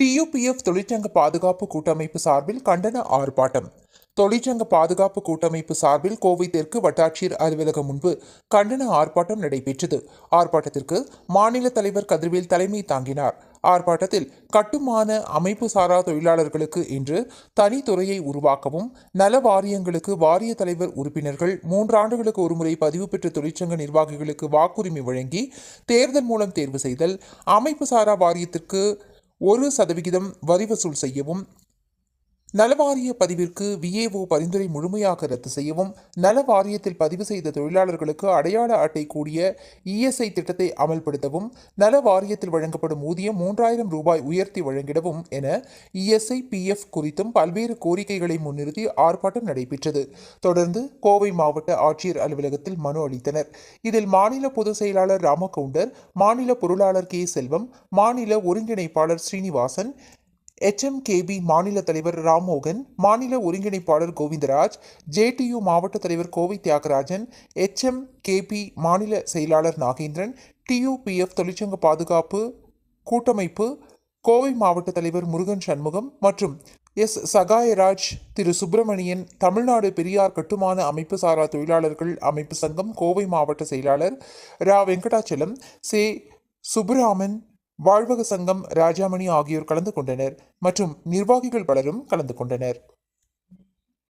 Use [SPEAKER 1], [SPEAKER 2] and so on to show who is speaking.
[SPEAKER 1] டியூபிஎஃப் தொழிற்சங்க பாதுகாப்பு கூட்டமைப்பு சார்பில் கண்டன ஆர்ப்பாட்டம். தொழிற்சங்க பாதுகாப்பு கூட்டமைப்பு சார்பில் கோவை தெற்கு வட்டாட்சியர் அலுவலகம் முன்பு கண்டன ஆர்ப்பாட்டம் நடைபெற்றது. ஆர்ப்பாட்டத்திற்கு மாநில தலைவர் கதிர்வேல் தலைமை தாங்கினார். ஆர்ப்பாட்டத்தில் கட்டுமான அமைப்பு சாரா தொழிலாளர்களுக்கு இன்று தனித்துறையை உருவாக்கவும் நல வாரியங்களுக்கு வாரிய தலைவர் உறுப்பினர்கள் மூன்றாண்டுகளுக்கு ஒருமுறை பதிவு பெற்ற தொழிற்சங்க நிர்வாகிகளுக்கு வாக்குரிமை வழங்கி தேர்தல் மூலம் தேர்வு செய்தல் அமைப்பு சாரா வாரியத்திற்கு ஒரு சதவிகிதம் வரி வசூல் செய்யவும் நலவாரிய பதிவிற்கு விஏஓ பரிந்துரை முழுமையாக ரத்து செய்யவும் நல வாரியத்தில் பதிவு செய்த தொழிலாளர்களுக்கு அடையாள அட்டை கூடிய இஎஸ்ஐ திட்டத்தை அமல்படுத்தவும் நல வாரியத்தில் வழங்கப்படும் ஊதியம் மூன்றாயிரம் ரூபாய் உயர்த்தி வழங்கிடவும் என இஎஸ்ஐ பிஎஃப் குறித்தும் பல்வேறு கோரிக்கைகளை முன்னிறுத்தி ஆர்ப்பாட்டம் நடைபெற்றது. தொடர்ந்து கோவை மாவட்ட ஆட்சியர் அலுவலகத்தில் மனு அளித்தனர். இதில் மாநில பொதுச் செயலாளர் ராமகவுண்டர் மாநில பொருளாளர் கே செல்வம் மாநில ஒருங்கிணைப்பாளர் ஸ்ரீனிவாசன் எச்எம்கேபி மாநில தலைவர் ராம்மோகன் மாநில ஒருங்கிணைப்பாளர் கோவிந்தராஜ் ஜேடியு மாவட்ட தலைவர் கோவை தியாகராஜன் எச்எம்கேபி மாநில செயலாளர் நாகேந்திரன் டியூபிஎஃப் தொழிற்சங்க பாதுகாப்பு கூட்டமைப்பு கோவை மாவட்ட தலைவர் முருகன் சண்முகம் மற்றும் எஸ் சகாயராஜ் திரு சுப்பிரமணியன் தமிழ்நாடு பெரியார் கட்டுமான அமைப்பு சாரா தொழிலாளர்கள் அமைப்பு சங்கம் கோவை மாவட்ட செயலாளர் ரா. வெங்கடாச்சலம் சே. சுப்புராமன் வாழ்வக சங்கம் ராஜாமணி ஆகியோர் கலந்து கொண்டனர் மற்றும் நிர்வாகிகள் பலரும் கலந்து கொண்டனர்.